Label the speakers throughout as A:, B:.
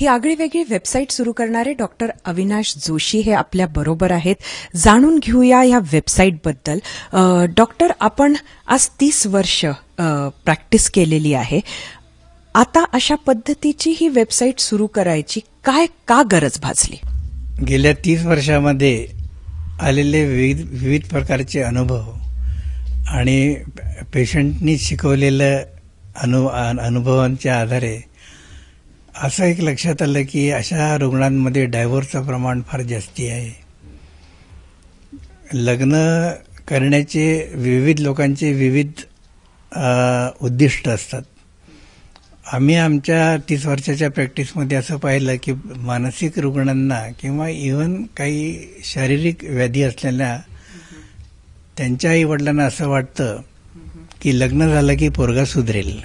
A: ही आगळी वेगळी वेबसाईट सुरू करणारे डॉक्टर अविनाश जोशी हे आपल्या बरोबर आहेत. जाणून घेऊया या वेबसाईटबद्दल डॉक्टर आपण आज तीस वर्ष प्रॅक्टिस केलेली आहे. आता अशा पद्धतीची ही वेबसाईट सुरू करायची काय का गरज भाजली
B: गेल्या तीस वर्षामध्ये आलेले विविध विविध प्रकारचे अनुभव आणि पेशंटनी शिकवलेलं अनु अनुभवांच्या आधारे असं एक लक्षात आलं की अशा रुग्णांमध्ये डायव्होर्सचं प्रमाण फार जास्ती आहे. लग्न करण्याचे विविध लोकांचे विविध उद्दिष्ट असतात. आम्ही आमच्या तीस वर्षाच्या प्रॅक्टिसमध्ये असं पाहिलं की मानसिक रुग्णांना किंवा इवन काही शारीरिक व्याधी असलेल्या त्यांच्या आई वडिलांना असं वाटतं की लग्न झालं की पोरगा सुधरेल.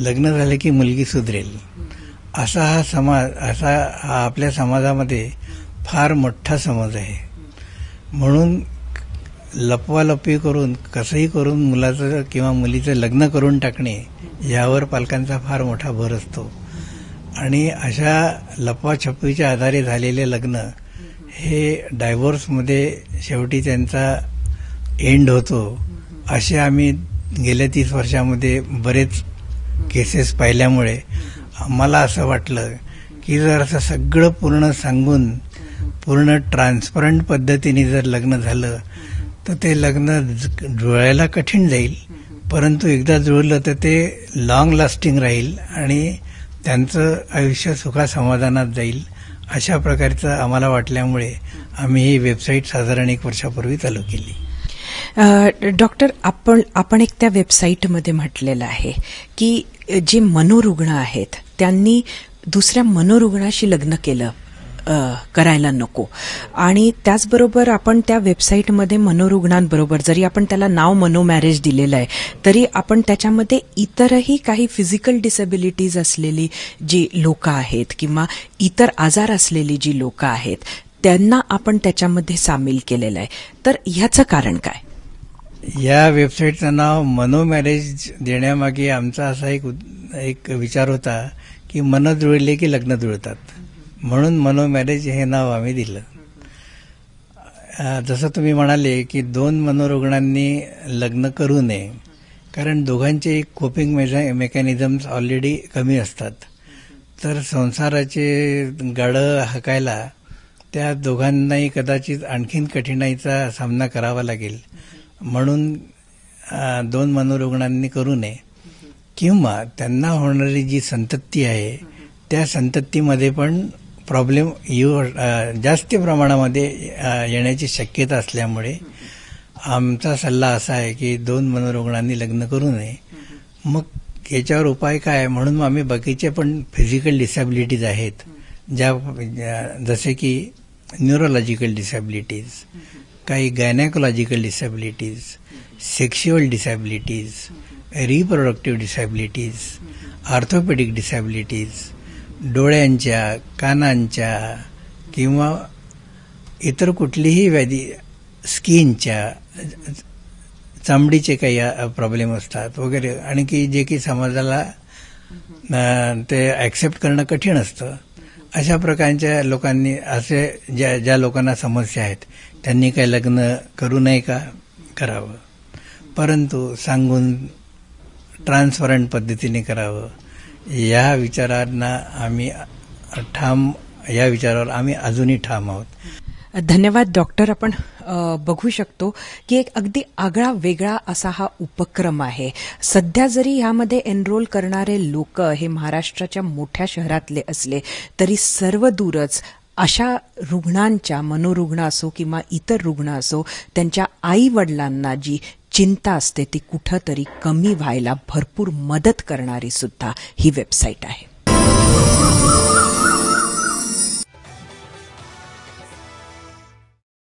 B: लग्न झालं की मुलगी सुधरेल. असा हा समाज असा हा आपल्या समाजामध्ये फार मोठा समाज आहे. म्हणून लपवालपी करून कसंही करून मुलाचं किंवा मुलीचं लग्न करून टाकणे यावर पालकांचा फार मोठा भर असतो. आणि अशा लपवाछपवीच्या आधारे झालेले लग्न हे डायव्होर्समध्ये शेवटी त्यांचा एंड होतो. असे आम्ही गेल्या तीस वर्षामध्ये बरेच केसेस पाहिल्यामुळे आम्हाला असं वाटलं की जर असं सगळं पूर्ण सांगून पूर्ण ट्रान्सपरंट पद्धतीने जर लग्न झालं तर ते लग्न जुळायला कठीण जाईल. परंतु एकदा जुळलं तर ते लॉंग लास्टिंग राहील आणि त्यांचं आयुष्य सुखासमाधानात जाईल अशा प्रकारचं आम्हाला वाटल्यामुळे आम्ही ही वेबसाईट साधारण एक वर्षापूर्वी चालू केली.
A: डॉक्टर आपण आपण एक त्या वेबसाईटमध्ये म्हटलेलं आहे की जे मनोरुग्ण आहेत त्यांनी दुसऱ्या मनोरुग्णाशी लग्न केलं करायला नको. आणि त्याचबरोबर आपण त्या वेबसाईटमध्ये मनोरुग्णांबरोबर जरी आपण त्याला नाव मनो मॅरेज दिलेलं आहे तरी आपण त्याच्यामध्ये इतरही काही फिजिकल डिसेबिलिटीज असलेली जी लोक आहेत किंवा इतर आजार असलेली जी लोक आहेत त्यांना आपण त्याच्यामध्ये सामील केलेलं आहे. तर ह्याचं कारण काय?
B: या वेबसाईटचं नाव मनो मॅरेज देण्यामागे आमचा असा एक उद- एक विचार होता की मन जुळले की लग्न जुळतात. म्हणून मनो मॅरेज हे नाव आम्ही दिलं. जसं तुम्ही म्हणाले की दोन मनोरुग्णांनी लग्न करू नये कारण दोघांचे कोपिंग मेकॅनिझम्स ऑलरेडी कमी असतात. तर संसाराचे गाडं हाकायला त्या दोघांनाही कदाचित आणखीन कठीणाईचा सामना करावा लागेल. म्हणून दोन मनोरुग्णांनी करू नये. किंवा त्यांना होणारी जी संतती आहे त्या संततीमध्ये पण प्रॉब्लेम येऊ जास्त प्रमाणामध्ये येण्याची शक्यता असल्यामुळे आमचा सल्ला असा आहे की दोन मनोरुग्णांनी लग्न करू नये. मग याच्यावर उपाय काय आहे? म्हणून आम्ही बाकीचे पण फिजिकल डिसॅबिलिटीज आहेत ज्या ज्या- जसे की न्यूरोलॉजिकल डिसॅबिलिटीज काही gynaecological disabilities sexual disabilities reproductive disabilities orthopaedic disabilities डोळ्यांच्या कानांच्या किंवा इतर कुठलीही व्याधी स्किनच्या चामडीचे काही प्रॉब्लेम असतात वगैरे. आणि की जे की समाजाला ते ॲक्सेप्ट करणं कठीण असतं. अशा प्रकारच्या लोकांनी असे ज्या ज्या लोकांना समस्या आहेत त्यांनी काही लग्न करू नये का? करावं. परंतु सांगून ट्रान्सपरंट पद्धतीने करावं. या विचारांना आम्ही ठाम या विचारावर आम्ही अजूनही ठाम आहोत.
A: धन्यवाद डॉक्टर आपण बघू शकतो की एक अगदी आगळा वेगळा असा हा उपक्रम आहे. सध्या जरी यामध्ये एनरोल करणारे लोक हे महाराष्ट्राच्या मोठ्या शहरातले असले तरी सर्व दूरच अशा रुग्णांच्या मनोरुग्ण असो किंवा इतर रुग्ण असो त्यांच्या आई वडिलांना जी चिंता असते ती कुठंतरी कमी व्हायला भरपूर मदत करणारी सुद्धा ही वेबसाईट आहे.